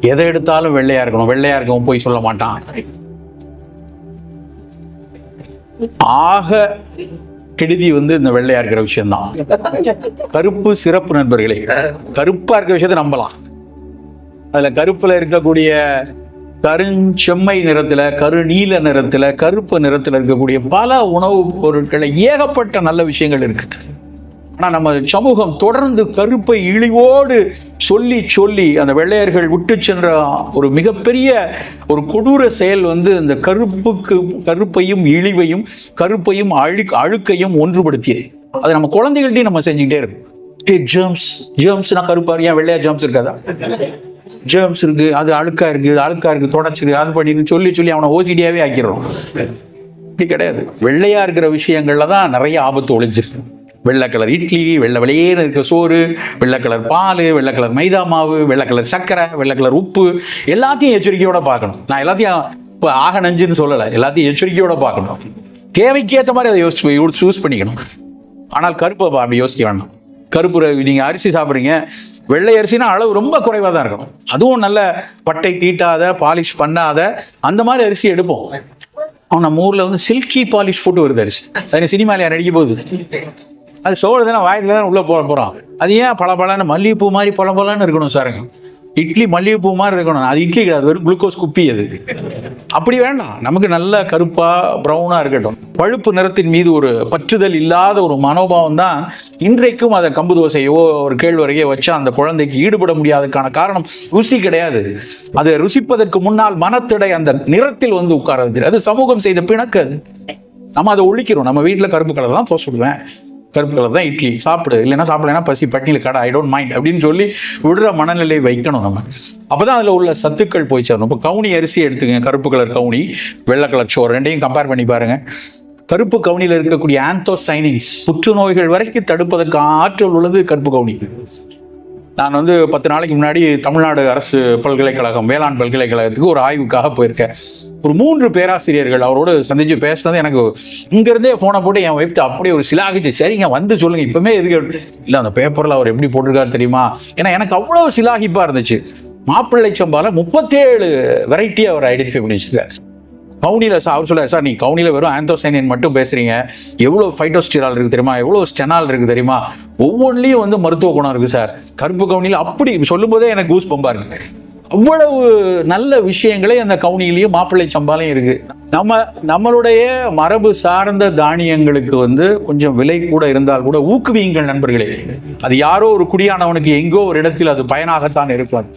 எதை எடுத்தாலும் வெள்ளையா இருக்கணும். வெள்ளையா இருக்கவும் போய் சொல்ல மாட்டான். ஆக கெடுதி வந்து இந்த வெள்ளையா இருக்கிற விஷயம்தான். கருப்பு சிறப்பு நண்பர்களே கருப்பா இருக்கிற விஷயத்த நம்பலாம். அதுல கருப்புல இருக்கக்கூடிய கருஞ்செம்மை நிறத்துல கருநீல நிறத்துல கருப்பு நிறத்துல இருக்கக்கூடிய பல உணவுப் பொருட்களை ஏகப்பட்ட நல்ல விஷயங்கள் இருக்கு. ஆனால் நம்ம சமூகம் தொடர்ந்து கருப்பை இழிவோடு சொல்லி சொல்லி அந்த வெள்ளையர்கள் விட்டு சென்ற ஒரு மிகப்பெரிய ஒரு கொடூர செயல் வந்து இந்த கருப்புக்கு கருப்பையும் இழிவையும் கருப்பையும் அழு அழுக்கையும் ஒன்றுபடுத்தியது. அதை நம்ம குழந்தைகள்ட்டையும் நம்ம செஞ்சுக்கிட்டே இருக்கோம். ஜேர்ம்ஸ் ஜேர்ம்ஸ்னா கருப்பா? ஏன் வெள்ளையா ஜேர்ம்ஸ் இருக்காதா? ஜேர்ம்ஸ் இருக்கு அது அழுக்கா இருக்கு அழுக்கா இருக்கு தொடச்சிருக்கு அது பண்ணிருக்கு சொல்லி சொல்லி அவனை ஓசிடியாவே ஆக்கிடுறோம். இப்படி கிடையாது. வெள்ளையா இருக்கிற விஷயங்கள்ல தான் நிறைய ஆபத்து ஒழிஞ்சிருக்கு. வெள்ளை கலர் இட்லி வெள்ளை வெளியேன்னு இருக்க சோறு வெள்ளை கலர் பால் வெள்ளை கலர் மைதா மாவு வெள்ளை கலர் சர்க்கரை வெள்ளை கலர் உப்பு எல்லாத்தையும் எச்சரிக்கையோட பார்க்கணும். நான் எல்லாத்தையும் இப்போ ஆக நஞ்சுன்னு சொல்லலை எல்லாத்தையும் எச்சரிக்கையோட பார்க்கணும். தேவைக்கு ஏற்ற மாதிரி அதை யோசிச்சு யூஸ் பண்ணிக்கணும். ஆனால் கருப்பை அப்படி யோசிக்க வேண்டாம். கருப்பு நீங்கள் அரிசி சாப்பிட்றீங்க வெள்ளை அரிசினா அளவு ரொம்ப குறைவாக தான் இருக்கணும் அதுவும் நல்ல பட்டை தீட்டாத பாலிஷ் பண்ணாத அந்த மாதிரி அரிசி எடுப்போம். அவன் நம்ம ஊரில் வந்து சில்கி பாலிஷ் போட்டு வருது அரிசி. அது யார் நடிக்க போகுது? அது சோறு தானே வாயில தானே உள்ள போகிறான் அது ஏன் பல பலன்னு மல்லிகைப்பூ மாதிரி பல பலன்னு இருக்கணும் சாருங்க இட்லி மல்லிகைப்பூ மாதிரி இருக்கணும். அது இட்லி கிடையாது வெறும் குளுக்கோஸ் குப்பி அது. அப்படி வேண்டாம். நமக்கு நல்ல கருப்பா ப்ரௌனா இருக்கட்டும். பழுப்பு நிறத்தின் மீது ஒரு பற்றுதல் இல்லாத ஒரு மனோபாவம் தான் இன்றைக்கும் அதை கம்பு தோசையோ ஒரு கேழ்வரையோ வச்சா அந்த குழந்தைக்கு ஈடுபட முடியாததுக்கான காரணம் ருசி கிடையாது. அதை ருசிப்பதற்கு முன்னால் மனத்திடை அந்த நிறத்தில் வந்து உட்கார அது சமூகம் செய்த பிணக்கு அது. நம்ம அதை ஒழிக்கிறோம். நம்ம வீட்டில் கருப்பு கலர் தான் தோசை சொல்லுவேன். கருப்பு கலர் தான் இட்லி. சாப்பிடு. இல்லைன்னா சாப்பிடலைன்னா பசி பட்டினியில் கடை ஐ டோன்ட் மைண்ட் அப்படின்னு சொல்லி விடுற மனநிலை வைக்கணும் நம்ம. அப்போ தான் அதில் உள்ள சத்துக்கள் போய் சேரணும் இப்போ கவுனி அரிசி எடுத்துக்கங்க. கருப்பு கலர் கவுனி வெள்ளை கலர் சோறு ரெண்டையும் கம்பேர் பண்ணி பாருங்கள் கருப்பு கவுனியில் இருக்கக்கூடிய ஆந்தோசைனிங்ஸ் புற்றுநோய்கள் வரைக்கும் தடுப்பதற்கு ஆற்றல் உள்ளது கருப்பு கவுனி. நான் வந்து பத்து நாளைக்கு முன்னாடி தமிழ்நாடு அரசு பல்கலைக்கழகம் வேளாண் பல்கலைக்கழகத்துக்கு ஒரு ஆய்வுக்காக போயிருக்கேன். ஒரு மூன்று பேராசிரியர்கள் அவரோடு சந்திச்சு பேசினது எனக்கு இங்கேருந்தே ஃபோனை போட்டு என் ஒய்ஃப்ட்டு அப்படியே ஒரு சிலாகிச்சு. சரிங்க வந்து சொல்லுங்க. இப்பவுமே எதுக்கு? இல்லை அந்த பேப்பரில் அவர் எப்படி போட்டிருக்காரு தெரியுமா? ஏன்னா எனக்கு அவ்வளோ சிலாகிப்பாக இருந்துச்சு. மாப்பிள்ளை சம்பாவில் முப்பத்தேழு வெரைட்டி அவர் ஐடென்டிஃபை பண்ணி வச்சிருக்காரு. கவுனியில் சார் அவர் சொல்ல சார் நீ கவுனியில் வெறும் ஆந்தோசைனின் மட்டும் பேசுகிறீங்க எவ்வளோ ஃபைட்டோஸ்டிரால் இருக்குது தெரியுமா? எவ்வளோ ஸ்டெனால் இருக்குது தெரியுமா? ஒவ்வொன்றிலையும் வந்து மருத்துவ குணம் இருக்குது சார். கருப்பு கவுனியில் அப்படி சொல்லும்போதே எனக்கு கூஸ் பம்பா இருக்கு. அவ்வளவு நல்ல விஷயங்களே அந்த கவுனிலையும் மாப்பிள்ளை சம்பாலையும் இருக்கு. நம்ம நம்மளுடைய மரபு சார்ந்த தானியங்களுக்கு வந்து கொஞ்சம் விலை கூட இருந்தால் கூட ஊக்குவியுங்கள் நண்பர்களே. அது யாரோ ஒரு குடியானவனுக்கு எங்கோ ஒரு இடத்தில் அது பயனாகத்தான் இருக்கும்.